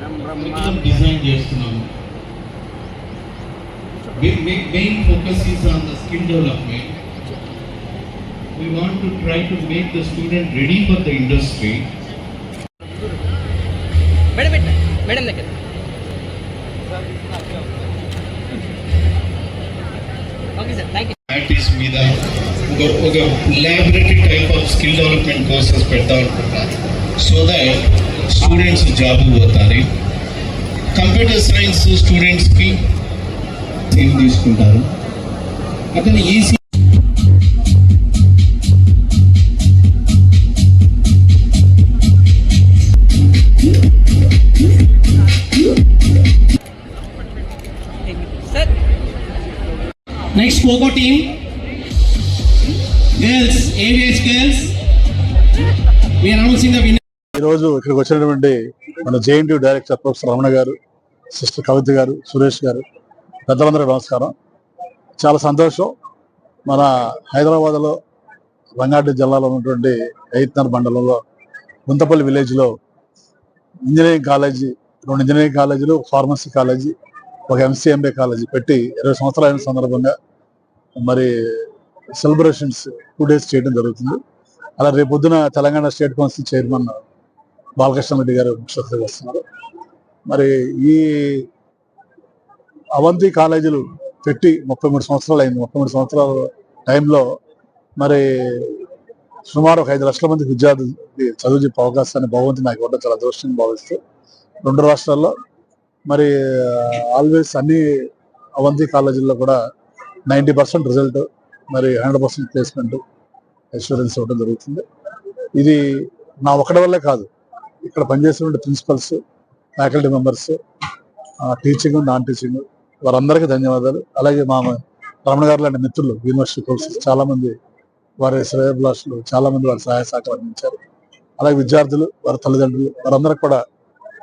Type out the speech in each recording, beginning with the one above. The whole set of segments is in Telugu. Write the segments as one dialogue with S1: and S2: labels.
S1: కరికులం డిజైన్ చేస్తున్నాము. Main focus is on the skill development we want to try to make the student ready for the industry.
S2: Madam madam దగ్గర. Okay sir thank you
S1: practice మీద ఒక laboratory type of skill development courses పెడతాం అనుకుంటున్నాను సో దట్ స్టూడెంట్స్ జాబ్కి పోతారు కంప్యూటర్ సైన్స్ స్టూడెంట్స్కి థీమ్ తీసుకుంటారు అతను EC
S3: next kho-kho team girls AVS girls we announcing the.
S4: ఈరోజు ఇక్కడికి వచ్చినటువంటి మన జేఎన్టీ డైరెక్టర్ ప్రొఫెసర్ రమణ గారు సిస్టర్ కవిత గారు సురేష్ గారు పెద్దలందరూ నమస్కారం. చాలా సంతోషం. మన హైదరాబాద్లో రంగారెడ్డి జిల్లాలో ఉన్నటువంటి ఎయిత్నర్ మండలంలో గుంతపల్లి విలేజ్లో ఇంజనీరింగ్ కాలేజీ రెండు ఇంజనీరింగ్ కాలేజీలు ఒక ఫార్మసీ కాలేజీ ఒక ఎంసీఎంఏ కాలేజీ పెట్టి ఇరవై సంవత్సరాలైన సందర్భంగా మరి సెలబ్రేషన్స్ టూ డేస్ చేయడం జరుగుతుంది. అలా రేపు పొద్దున Telangana state council chairman Balakrishna Reddy గారు ముఖ్య వస్తున్నారు. మరి ఈ అవంతి కాలేజీలు పెట్టి ముప్పై మూడు సంవత్సరాలు అయింది. ముప్పై మూడు సంవత్సరాల టైంలో మరి సుమారు ఒక ఐదు లక్షల మంది విద్యార్థులు చదువు చెప్పే అవకాశాన్ని భగవంతుని నాకు ఇవ్వడం చాలా అదృష్టంగా భావిస్తూ రెండు రాష్ట్రాల్లో మరి ఆల్వేస్ అన్ని అవంతి కాలేజీల్లో కూడా నైంటీ పర్సెంట్ రిజల్ట్ మరి హండ్రెడ్ పర్సెంట్ ప్లేస్మెంట్ అష్యూరెన్స్ ఇవ్వడం జరుగుతుంది. ఇది నా ఒకటి వల్లే కాదు. ఇక్కడ పనిచేస్తున్న principals faculty members teaching non teaching వారందరికీ ధన్యవాదాలు. అలాగే మా రమణ గారు లాంటి మిత్రులు యూనివర్సిటీ కోర్సెస్ చాలా మంది వారి శ్రేయభిలాషులు చాలా మంది వారి సహాయ సహకారం అందించారు. అలాగే విద్యార్థులు వారి తల్లిదండ్రులు వారందరికీ కూడా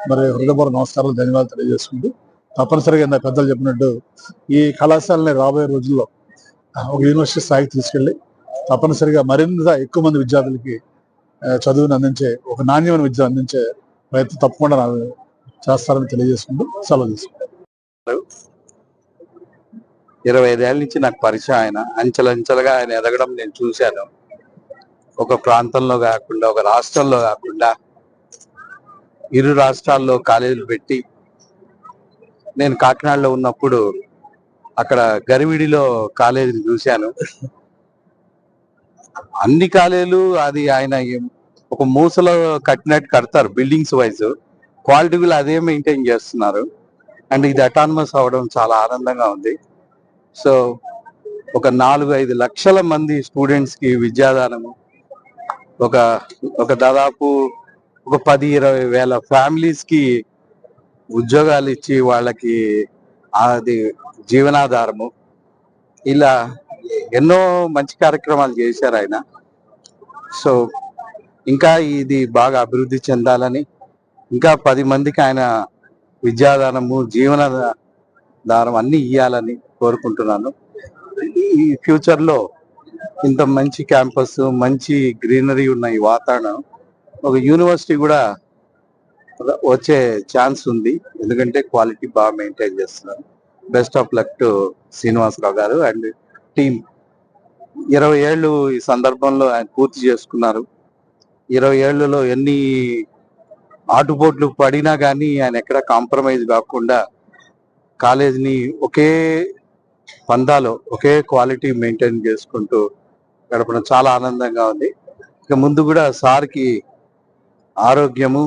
S4: మరి హృదయపూర్వ నమస్కారాలు ధన్యవాదాలు తెలియజేసుకుంటూ తప్పనిసరిగా నా పెద్దలు చెప్పినట్టు ఈ కళాశాలని రాబోయే రోజుల్లో ఒక యూనివర్సిటీ స్థాయికి తీసుకెళ్ళి తప్పనిసరిగా మరింత ఎక్కువ మంది విద్యార్థులకి చదువుని అందించే ఒక నాణ్యమైన విద్య అందించే ప్రయత్నం తప్పకుండా నాకు చేస్తారని తెలియజేసుకుంటూ సెలవు తీసుకుంటారు
S5: ఇరవై ఐదేళ్ళ నుంచి నాకు పరిచయం ఆయన. అంచెలంచెలుగా ఆయన ఎదగడం నేను చూశాను. ఒక ప్రాంతంలో కాకుండా ఒక రాష్ట్రంలో కాకుండా ఇరు రాష్ట్రాల్లో కాలేజీలు పెట్టి నేను కాకినాడలో ఉన్నప్పుడు అక్కడ గరివిడిలో కాలేజీని చూశాను. అన్ని కాలేజీలు అది ఆయన ఒక మూసలో కట్టినట్టు కడతారు బిల్డింగ్స్ వైజ్. క్వాలిటీ కూడా అదే మెయింటైన్ చేస్తున్నారు. అండ్ ఇది అటానమస్ అవడం చాలా ఆనందంగా ఉంది. సో ఒక నాలుగు ఐదు లక్షల మంది స్టూడెంట్స్కి విద్యాదానము ఒక ఒక దాదాపు ఒక పది ఇరవై వేల ఫ్యామిలీస్కి ఉద్యోగాలు ఇచ్చి వాళ్ళకి అది జీవనాధారము. ఇలా ఎన్నో మంచి కార్యక్రమాలు చేశారు ఆయన. సో ఇంకా ఇది బాగా అభివృద్ధి చెందాలని ఇంకా పది మందికి ఆయన విద్యాదానము జీవన దానం అన్ని ఇవ్వాలని కోరుకుంటున్నాను. ఈ ఫ్యూచర్లో ఇంత మంచి క్యాంపస్ మంచి గ్రీనరీ ఉన్న ఈ వాతావరణం ఒక యూనివర్సిటీ కూడా వచ్చే ఛాన్స్ ఉంది. ఎందుకంటే క్వాలిటీ బాగా మెయింటైన్ చేస్తున్నారు. Best of luck to Srinivasarao గారు అండ్ టీం. ఇరవై ఏళ్ళు ఈ సందర్భంలో ఆయన పూర్తి చేసుకున్నారు. ఇరవై ఏళ్ళలో ఎన్ని ఆటుపోట్లు పడినా కానీ ఆయన ఎక్కడ కాంప్రమైజ్ కాకుండా కాలేజీని ఒకే పందాలో ఒకే క్వాలిటీ మెయింటైన్ చేసుకుంటూ గడపడం చాలా ఆనందంగా ఉంది. ఇక ముందు కూడా సార్కి ఆరోగ్యము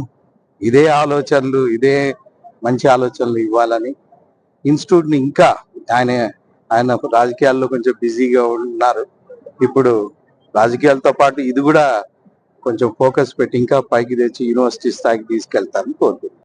S5: ఇదే ఆలోచనలు ఇదే మంచి ఆలోచనలు ఇవ్వాలని ఇన్స్టిట్యూట్ని ఇంకా ఆయన ఆయన రాజకీయాల్లో కొంచెం బిజీగా ఉన్నారు. ఇప్పుడు రాజకీయాలతో పాటు ఇది కూడా కొంచెం ఫోకస్ పెట్టి ఇంకా పైకి తెచ్చి యూనివర్సిటీ స్థాయికి తీసుకెళ్తారని కోరుకుంటున్నాను.